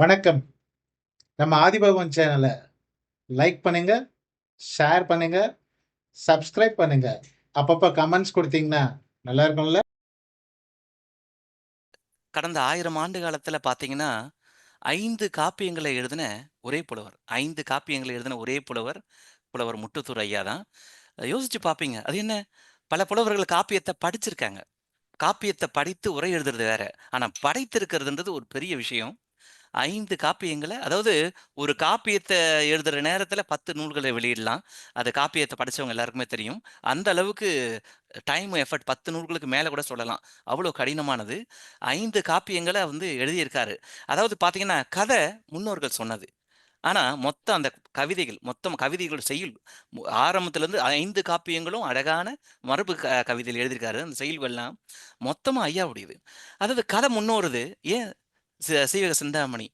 வணக்கம் நம்ம ஆதிபகவன் சேனலை லைக் பண்ணுங்க ஷேர் பண்ணுங்க சப்ஸ்கிரைப் பண்ணுங்க அப்பப்போ கமெண்ட்ஸ் கொடுத்தீங்கன்னா நல்லா இருக்கும்ல கடந்த ஆயிரம் ஆண்டு காலத்துல பார்த்தீங்கன்னா, ஐந்து காப்பியங்களை எழுதின ஒரே புலவர். ஐந்து காப்பியங்களை எழுதின ஒரே புலவர், புலவர் முட்டுத்தூர் ஐயா தான். யோசிச்சு பார்ப்பீங்க. அது என்ன? பல புலவர்கள் காப்பியத்தை படிச்சிருக்காங்க. காப்பியத்தை படித்து உரை எழுதுறது வேற. ஆனா படைத்திருக்கிறதுன்றது ஒரு பெரிய விஷயம். ஐந்து காப்பியங்களை அதாவது ஒரு காப்பியத்தை எழுதுற நேரத்துல பத்து நூல்களை வெளியிடலாம். அது காப்பியத்தை படிச்சவங்க எல்லாருக்குமே தெரியும். அந்த அளவுக்கு டைம், எஃபர்ட் பத்து நூல்களுக்கு மேல கூட சொல்லலாம். அவ்வளோ கடினமானது. ஐந்து காப்பியங்களை வந்து எழுதியிருக்காரு. அதாவது பார்த்தீங்கன்னா, கதை முன்னோர்கள் சொன்னது. ஆனா, மொத்தம் அந்த கவிதைகள், மொத்தம் கவிதைகள் செய்யுள் ஆரம்பத்துலேருந்து ஐந்து காப்பியங்களும் அழகான மரபு க கவிதையில் எழுதியிருக்காரு. அந்த செயல்கள்லாம் மொத்தமா ஐயாவுடையது. அதாவது கதை முன்னோருது. ஏன் சீவக சிந்தாமணி,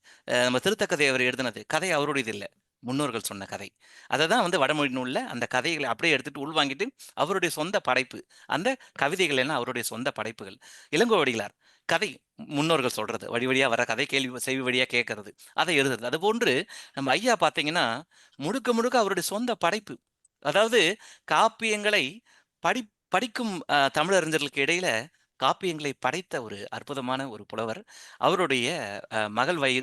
நம்ம திருத்தக்கதை அவர் எழுதினது. கதை அவருடையது இல்லை முன்னோர்கள் சொன்ன கதை. அதை தான் வந்து வடமொழி நூலில் அந்த கதைகளை அப்படியே எடுத்துட்டு உள்வாங்கிட்டு, அவருடைய சொந்த படைப்பு. அந்த கவிதைகள் எல்லாம் அவருடைய சொந்த படைப்புகள். இளங்கோவடிகளார் கதை முன்னோர்கள் சொல்றது. வழி வழியாக வர கதை கேள்வி செய்வி வழியாக கேட்கறது. அதை எழுதுறது. அது போன்று நம்ம ஐயா பார்த்தீங்கன்னா, முழுக்க முழுக்க அவருடைய சொந்த படைப்பு. அதாவது காப்பியங்களை படி படிக்கும் தமிழறிஞர்களுக்கு இடையில காப்பியங்களை படைத்த ஒரு அற்புதமான ஒரு புலவர். அவருடைய மகள் வயி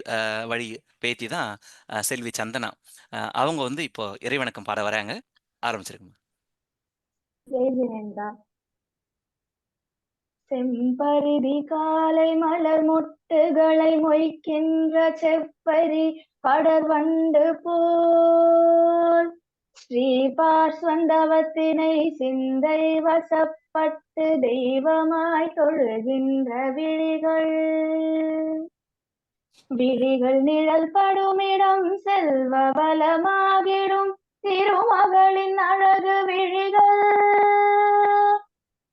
வழி பேத்தி தான் செல்வி சந்தனா. அவங்க வந்து இப்போ இறைவணக்கம் பாட வராங்க. ஆரம்பிச்சிருக்குமா செம்பருதி காலை மலர் மொட்டுகளை மொய்க்கின்ற செப்பரி படர் வண்டு போல் ஸ்ரீ பார்ஸ்வந்தவத்தினை சிந்தை பட்டு தெய்வமாய் தொழுகின்ற விழிகள். விழிகள் நிழல் படுமிடம் செல்வ வளமாகிடும். திருமகளின் அழகு விழிகள்.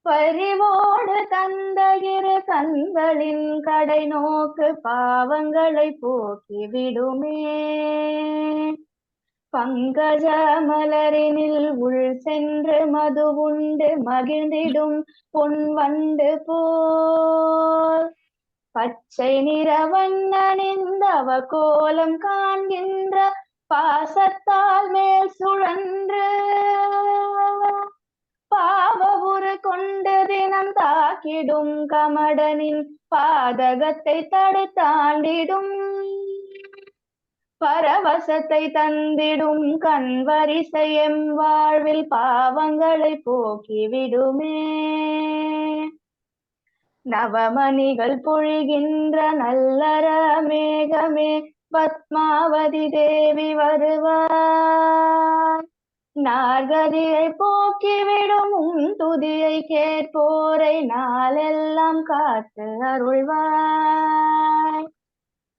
பரிவோடு தந்தகிரு கண்களின் கடை நோக்கு பாவங்களை போக்கி விடுமே பங்கஜ மலரினில் உள் சென்று மது உண்டு மகிழ்ந்திடும் பொன் வண்டு போல். பச்சை நிறவண்ணனிந்தவ கோலம் காண்கின்ற பாசத்தால் மேல் சுழன்று பாவபுரு கொண்டு தினம் தாக்கிடும் கமடனின் பாதகத்தை தடுத்தாண்டிடும். பரவசத்தை தந்திடும் கண்வரிசை எம் வாழ்வில் பாவங்களை போக்கிவிடுமே. நவமணிகள் பொழிகின்ற நல்லற மேகமே பத்மாவதி தேவி வருவார். நார்கதியை போக்கிவிடும் உன் துதியை கேட்போரை நாளெல்லாம் காத்து அருள்வார்.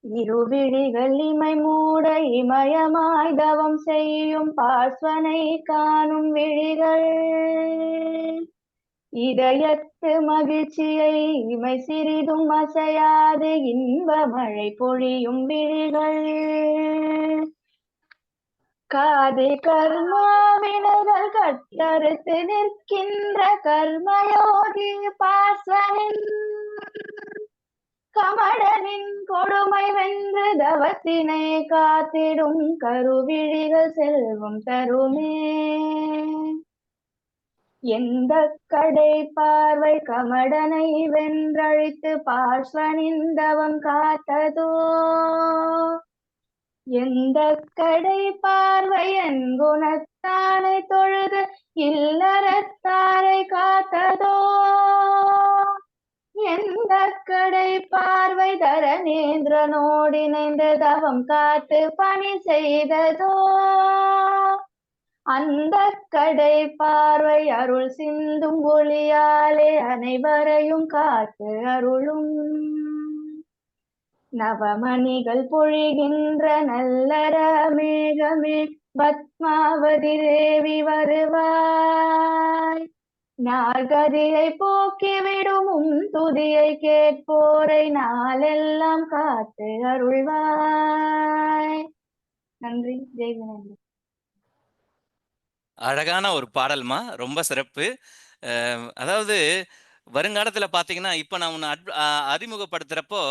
இருவிழிகள் இமை மூட இமயமாய் தவம் செய்யும் பார்ஸ்வனை காணும் விழிகள். இதயத்து மகிழ்ச்சியை இமை சிறிதும் அசையாது இன்ப மழை பொழியும் விழிகள். காது கர்மாவினர்கள் கட்டறுத்து நிற்கின்ற கர்மயோகி பாசனின் கமடனின் கொடுமை வென்று தவத்தினை காத்திடும் கருவிழிகள் செல்வம் தருமே. எந்த கடை பார்வை கமடனை வென்றழித்து பார்ஸ்வனின் தவம் காத்ததோ? எந்த கடை பார்வை என் குணத்தானை தொழுது இல்லறத்தாரை காத்ததோ? எந்த கடை பார்வை தரணேந்திரனோடு இணைந்து தவம் காத்து பணி செய்ததோ? அந்த கடை பார்வை அருள் சிந்தும் ஒளியாலே அனைவரையும் காத்து அருளும். நவமணிகள் பொழிகின்ற நல்லர மேகமே பத்மாவதி தேவி வருவாய். நார்கதியை போக்கிவிடும் உன் துதியை கேட்போரை நாளெல்லாம் காத்து அருள்வாய் நன்றி ஜெய் வினந்தி அழகான ஒரு பாடல்மா. ரொம்ப சிறப்பு. அதாவது வருங்காலத்துல பார்த்தீங்கன்னா, இப்ப நான் உன்னை அட் அ அறிமுகப்படுத்துறப்போ,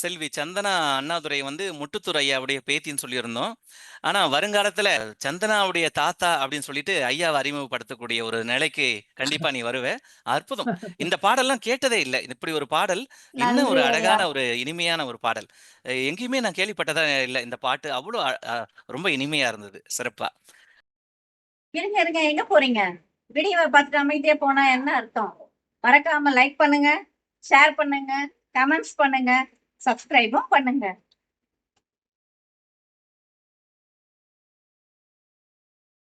செல்வி சந்தனா அண்ணாதுரை வந்து முட்டுத்தூர் ஐயாவுடைய பேத்தின்னு சொல்லியிருந்தோம். ஆனா வருங்காலத்துல சந்தனாவுடைய தாத்தா அப்படின்னு சொல்லிட்டு ஐயாவ அறிமுகப்படுத்தக்கூடிய ஒரு நிலைக்கு கண்டிப்பா நீ வருவ. அற்புதம். இந்த பாடல்லாம் கேட்டதே இல்ல. இப்படி ஒரு பாடல், இன்னும் ஒரு. அழகான ஒரு இனிமையான ஒரு பாடல். எங்கேயுமே நான் கேள்விப்பட்டதா இல்ல. இந்த பாட்டு அவ்வளோ ரொம்ப இனிமையா இருந்தது. சிறப்பா. இருங்க இருங்க எங்க போறீங்க வீடியோவை பார்த்துட்டு அமைதியா போனா என்ன அர்த்தம் மறக்காம லைக் பண்ணுங்க ஷேர் பண்ணுங்க கமெண்ட்ஸ் பண்ணுங்க. சப்ஸ்கிரைபும் பண்ணுங்க.